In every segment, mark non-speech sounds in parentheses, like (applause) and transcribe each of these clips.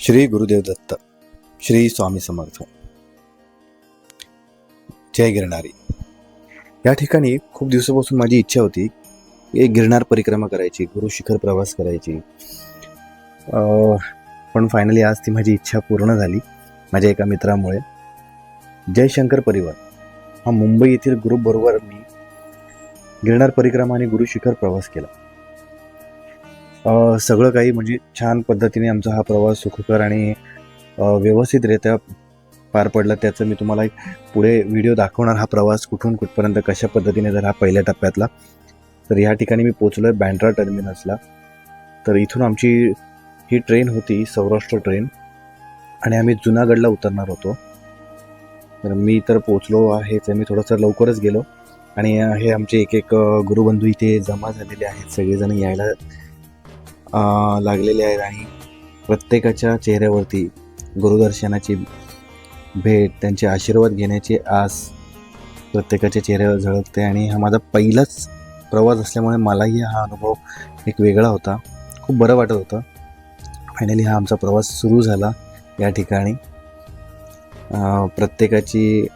श्री गुरुदेव दत्त श्री स्वामी समर्थ. जय गिरणारी या ठिकाणी खूप दिवसापासून माझी इच्छा होती एक गिरणार परिक्रमा करायची गुरु शिखर प्रवास करायची. पण फायनली आज ती माझी इच्छा पूर्ण झाली माझ्या एका मित्रामुळे. जयशंकर परिवार हा मुंबई येथील ग्रुपबरोबर मी गिरणार परिक्रमा आणि गुरु शिखर प्रवास केला. सगळं काही म्हणजे छान पद्धतीने आमचा हा प्रवास सुखकर आणि व्यवस्थितरित्या पार पडला. त्याचं मी तुम्हाला एक पुढे व्हिडिओ दाखवणार हा प्रवास कुठून कुठपर्यंत कशा पद्धतीने जर हा पहिल्या टप्प्यातला. तर ह्या ठिकाणी मी पोचलो आहे बँड्रा टर्मिनसला तर इथून आमची ही ट्रेन होती सौराष्ट्र ट्रेन आणि आम्ही जुनागडला उतरणार होतो. तर मी तर पोचलो आहेच मी थोडंसं लवकरच गेलो. आणि हे आमचे एक एक गुरुबंधू इथे जमा झालेले आहेत. सगळेजण यायला लागलेले आहेत आणि प्रत्येकाच्या चेहऱ्यावरती गुरुदर्शनाची भेट त्यांचे आशीर्वाद घेण्याची आस प्रत्येकाच्या चेहऱ्यावर झळकते आणि हा माझा पहिलाच प्रवास असल्यामुळे मलाही हा अनुभव एक वेगळा होता. खूप बरं वाटत होतं. फायनली हा आमचा प्रवास सुरू झाला या ठिकाणी. प्रत्येकाची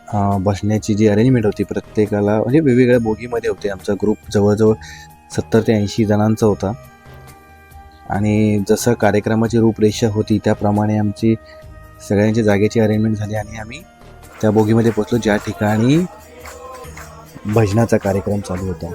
बसण्याची जी अरेंजमेंट होती प्रत्येकाला म्हणजे वेगवेगळ्या बोगीमध्ये होते. आमचा ग्रुप जवळजवळ सत्तर ते ऐंशी जणांचा होता. आणि जसं कार्यक्रमाची रूपरेषा होती त्याप्रमाणे आमची सगळ्यांची जागेची अरेंजमेंट झाली आणि आम्ही त्या बोगीमध्ये पोचलो ज्या ठिकाणी भजनाचा कार्यक्रम चालू होता.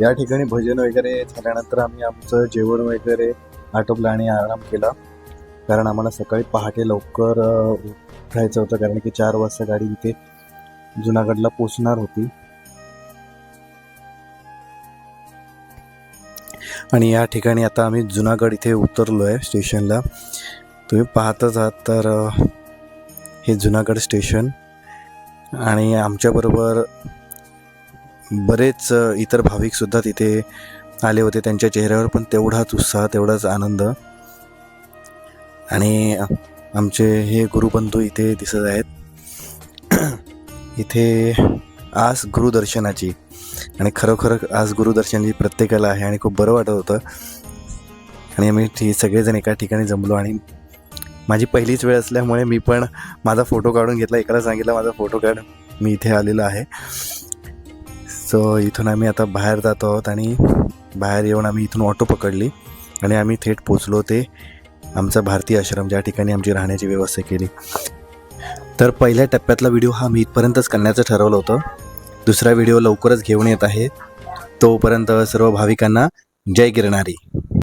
या ठिकाणी भजन वगैरे झाल्यानंतर आम्ही आमचं जेवण वगैरे आटोपलं आणि आराम केला. कारण आम्हाला सकाळी पहाटे लवकर उठायचं होतं कारण की चार वाजता गाडी इथे जुनागडला पोचणार होती. आणि या ठिकाणी आता आम्ही जुनागड इथे उतरलो आहे स्टेशनला. तुम्ही पाहतच आहात तर हे जुनागड स्टेशन. आणि आमच्याबरोबर बरेच इतर भाविकसुद्धा तिथे आले होते त्यांच्या चेहऱ्यावर पण तेवढाच उत्साह तेवढाच आनंद. आणि आमचे हे गुरुबंधू इथे दिसत आहेत. (clears throat) इथे आज गुरुदर्शनाची आणि खरोखर आज गुरुदर्शनाची प्रत्येकाला आहे आणि खूप बरं वाटत होतं. आणि आम्ही ठी सगळेजण एका ठिकाणी जमलो आणि माझी पहिलीच वेळ असल्यामुळे मी पण माझा फोटो काढून घेतला एकाला सांगितलं माझा फोटो काढ मी इथे आलेलो आहे. सो इथून आम्ही आता बाहेर जातो आहोत आणि बाहेर येऊन आम्ही इथून ऑटो पकडली आणि आम्ही थेट पोचलो ते आमचा भारतीय आश्रम ज्या ठिकाणी आमची राहण्याची व्यवस्था केली. तर पहिल्या टप्प्यातला व्हिडिओ हा मी इथपर्यंतच करण्याचं ठरवलं होतं. दुसरा व्हिडिओ लवकरच घेऊन येत आहे. तोपर्यंत सर्व भाविकांना जय गिरणारी